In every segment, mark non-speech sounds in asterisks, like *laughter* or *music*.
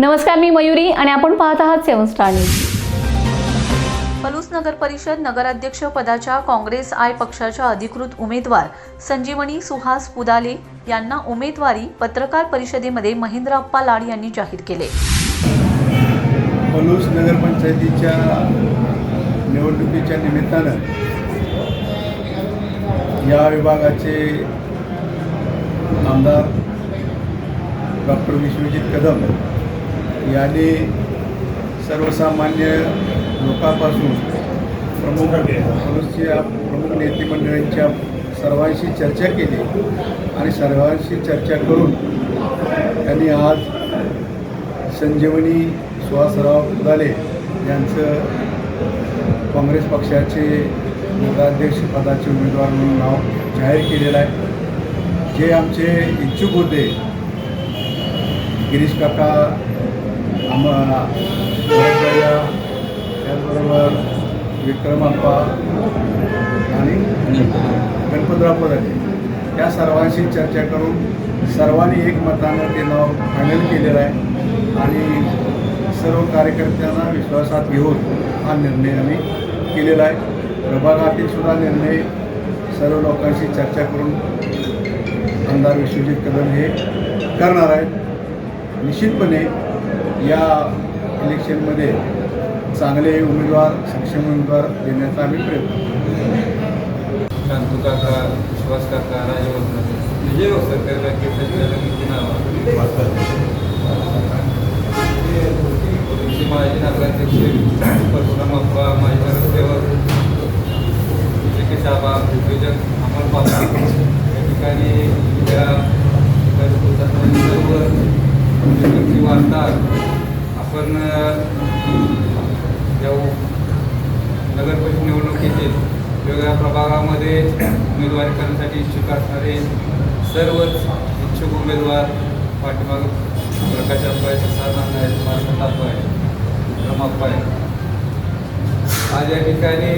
नमस्कार मी मयुरी आणि आपण पाहत आहात सेवन स्टार न्यूज. पलूस नगर परिषद नगराध्यक्ष पदाच्या काँग्रेस आय पक्षाच्या अधिकृत उमेदवार संजीवनी सुहास पुदाले यांना उमेदवारी पत्रकार परिषदेमध्ये महेंद्र अप्पा लाड यांनी जाहीर केले. पलूस नगरपंचायतीच्या निवडणुकीच्या निमित्तानं या विभागाचे आमदार डॉक्टर विश्वजित कदम याने सर्वसामान्य लोकांपासून प्रमुख पलूसच्या प्रमुख नेते मंडळींच्या सर्वांशी चर्चा केली आणि सर्वांशी चर्चा करून त्यांनी आज संजीवनी सुहासराव फुलाले यांचं काँग्रेस पक्षाचे नगराध्यक्षपदाचे उमेदवार म्हणून नाव जाहीर केलेलं आहे. जे आमचे इच्छुक होते गिरीश काका आम त्याचबरोबर विक्रमाप्पा आणि गणपतराव पदाले त्या सर्वांशी चर्चा करून सर्वांनी एकमतानं ते नाव फायनल केलेलं आहे आणि सर्व कार्यकर्त्यांना विश्वासात घेऊन हा निर्णय आम्ही केलेला आहे. प्रभागातील सुद्धा निर्णय सर्व लोकांशी चर्चा करून आमदार विश्वजित कदम हे करणार आहेत. निश्चितपणे या इलेक्शनमध्ये चांगले उमेदवार सक्षम उमेदवार देण्याचा आम्ही प्रयत्न शांतू काका विश्वास काका राजवर्धन विजय सरकार बँकेचे माजी नगराध्यक्ष परशुराम अप्पा माजी नगरसेवक विजय आबा विजय अमर पापा या ठिकाणी या सर्व आपण जाऊ आपण या नगरपरिषद निवडणुकीतील वेगवेगळ्या प्रभागामध्ये उमेदवारी करण्यासाठी इच्छुक असणारे सर्वच इच्छुक उमेदवार पाठीमाग प्रकाश अप्पा आहे आहेत मार्शल आहे विक्रम आहे आज या ठिकाणी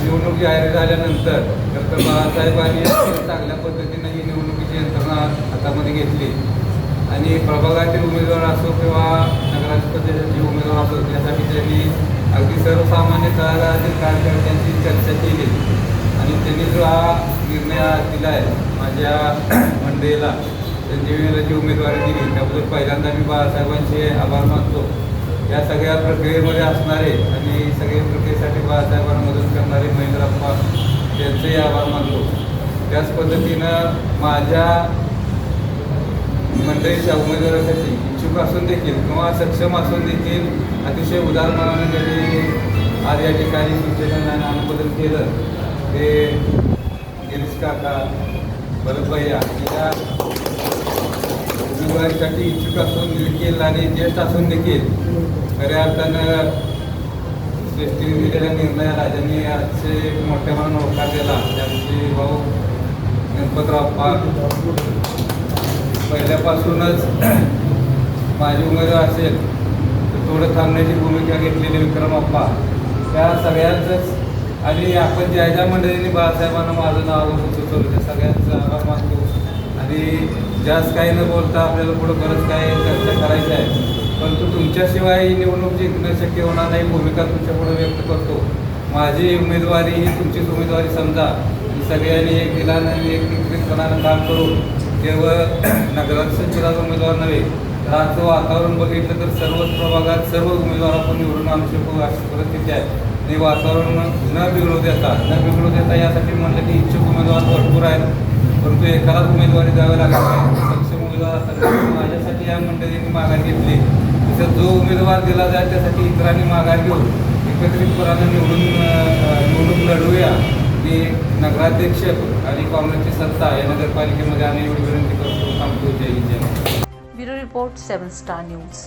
निवडणूक जाहीर झाल्यानंतर डॉक्टर बाळासाहेबांनी चांगल्या पद्धतीने ही निवडणुकीची यंत्रणा हातामध्ये घेतली आणि प्रभागातील उमेदवार असो किंवा नगराध्यक्षपदाचे उमेदवार असो त्यासाठी त्यांनी अगदी सर्वसामान्य तळागाळातील कार्यकर्त्यांची चर्चा केली. आणि त्यांनी जो हा निर्णय दिला आहे माझ्या मंडळीला संजीवनीला जी उमेदवारी दिली त्याबद्दल पहिल्यांदा मी बाळासाहेबांचे आभार मानतो. या सगळ्या प्रक्रियेमध्ये असणारे आणि सगळ्या प्रक्रियेसाठी बाळासाहेबांना मदत करणारे महेंद्रप्पा त्यांचेही आभार मानतो. त्याच पद्धतीनं माझ्या मंडळीच्या उमेदवारासाठी इच्छुक असून देखील किंवा सक्षम असून देखील अतिशय उदार मनाने त्यांनी आज या ठिकाणी सूचना अनुमोदन केलं. ते गिरीश काका भरतभैया या उमेदवारीसाठी इच्छुक असून देखील आणि ज्येष्ठ असून देखील खऱ्या अर्थानं श्रेष्ठी दिलेल्या निर्णयाला ज्यांनी आजचे मोठ्या मनानं होकार दिला. त्यांचे भाऊ गणपतराव पाल पहिल्यापासूनच *clears throat* माझी उमेदवार असेल तर थोडं थांबण्याची भूमिका घेतलेली विक्रम अप्पा त्या सगळ्यांचंच आणि आपण ज्या ज्या मंडळींनी बाळासाहेबांना माझं नाव सुचवलं त्या सगळ्यांचा आभार मानतो. आणि जास्त काही न बोलता आपल्याला पुढं बरंच काय चर्चा करायची आहे परंतु तुमच्याशिवाय ही निवडणूक जिंकणं शक्य होणार नाही भूमिका तुमच्यापुढे व्यक्त करतो. माझी उमेदवारी ही तुमचीच उमेदवारी समजा. सगळ्यांनी एक दिलानं आणि एक निकृतपणानं काम करून केवळ *clears throat* नगराध्यक्षपदाचा उमेदवार नव्हे तर आजचं वातावरण बघितलं तर सर्वच प्रभागात सर्व उमेदवार आपण निवडून आणू शकू अशी परिस्थिती आहे. आणि वातावरण न बिघडू देता न बिघडू देता यासाठी म्हणलं की इच्छुक उमेदवार भरपूर आहेत. परंतु एकालाच उमेदवारी द्यावी लागत नाही. सक्षम उमेदवार असतात माझ्यासाठी या मंडळींनी माघार घेतली तसं जो उमेदवार दिला जाईल त्यासाठी इतरांनी माघार घेऊन एकत्रितपणाने निवडून निवडून लढूया. की नगराध्यक्ष आणि काँग्रेसची सत्ता या नगरपालिकेमध्ये आम्ही एवढी विनंती करतो. थांबतो. Jai Vijay bureau report seven star news.